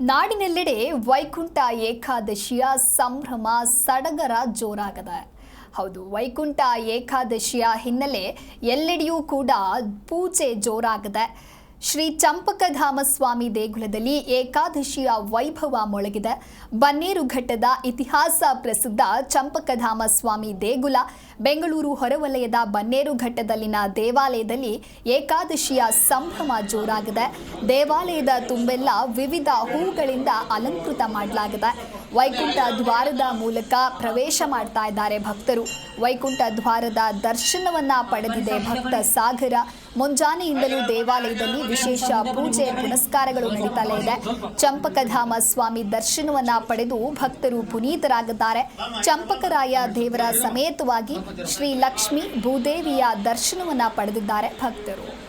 ನಾಡಿನೆಲ್ಲೆಡೆ ವೈಕುಂಠ ಏಕಾದಶಿಯ ಸಂಭ್ರಮ ಸಡಗರ ಜೋರಾಗದ. ಹೌದು ವೈಕುಂಠ ಏಕಾದಶಿಯ ಹಿನ್ನೆಲೆ ಎಲ್ಲೆಡೆಯೂ ಕೂಡ ಪೂಜೆ ಜೋರಾಗದೆ. ಶ್ರೀ ಚಂಪಕಧಾಮ ಸ್ವಾಮಿ ದೇಗುಲದಲ್ಲಿ ಏಕಾದಶಿಯ ವೈಭವ ಮೊಳಗಿದೆ. ಬನ್ನೇರುಘಟ್ಟದ ಇತಿಹಾಸ ಪ್ರಸಿದ್ಧ ಚಂಪಕಧಾಮ ಸ್ವಾಮಿ ದೇಗುಲ, ಬೆಂಗಳೂರು ಹೊರವಲಯದ ಬನ್ನೇರುಘಟ್ಟದಲ್ಲಿನ ದೇವಾಲಯದಲ್ಲಿ ಏಕಾದಶಿಯ ಸಂಭ್ರಮ ಜೋರಾಗಿದೆ. ದೇವಾಲಯದ ತುಂಬೆಲ್ಲ ವಿವಿಧ ಹೂಗಳಿಂದ ಅಲಂಕೃತ ಮಾಡಲಾಗಿದೆ. ವೈಕುಂಠ ದ್ವಾರದ ಮೂಲಕ ಪ್ರವೇಶ ಮಾಡ್ತಾ ಇದ್ದಾರೆ ಭಕ್ತರು. ವೈಕುಂಠ ದ್ವಾರದ ದರ್ಶನವನ್ನ ಪಡೆದಿದೆ ಭಕ್ತ ಸಾಗರ. ಮುಂಜಾನೆಯಿಂದಲೂ ದೇವಾಲಯದಲ್ಲಿ ವಿಶೇಷ ಪೂಜೆ ಪುನಸ್ಕಾರಗಳು ನಡೀತಲೇ ಇದೆ. ಚಂಪಕಧಾಮ ಸ್ವಾಮಿ ದರ್ಶನವನ್ನ ಪಡೆದು ಭಕ್ತರು ಪುನೀತರಾಗಿದ್ದಾರೆ. ಚಂಪಕರಾಯ ದೇವರ ಸಮೇತವಾಗಿ ಶ್ರೀ ಲಕ್ಷ್ಮಿ ಭೂದೇವಿಯ ದರ್ಶನವನ್ನ ಪಡೆದಿದ್ದಾರೆ ಭಕ್ತರು.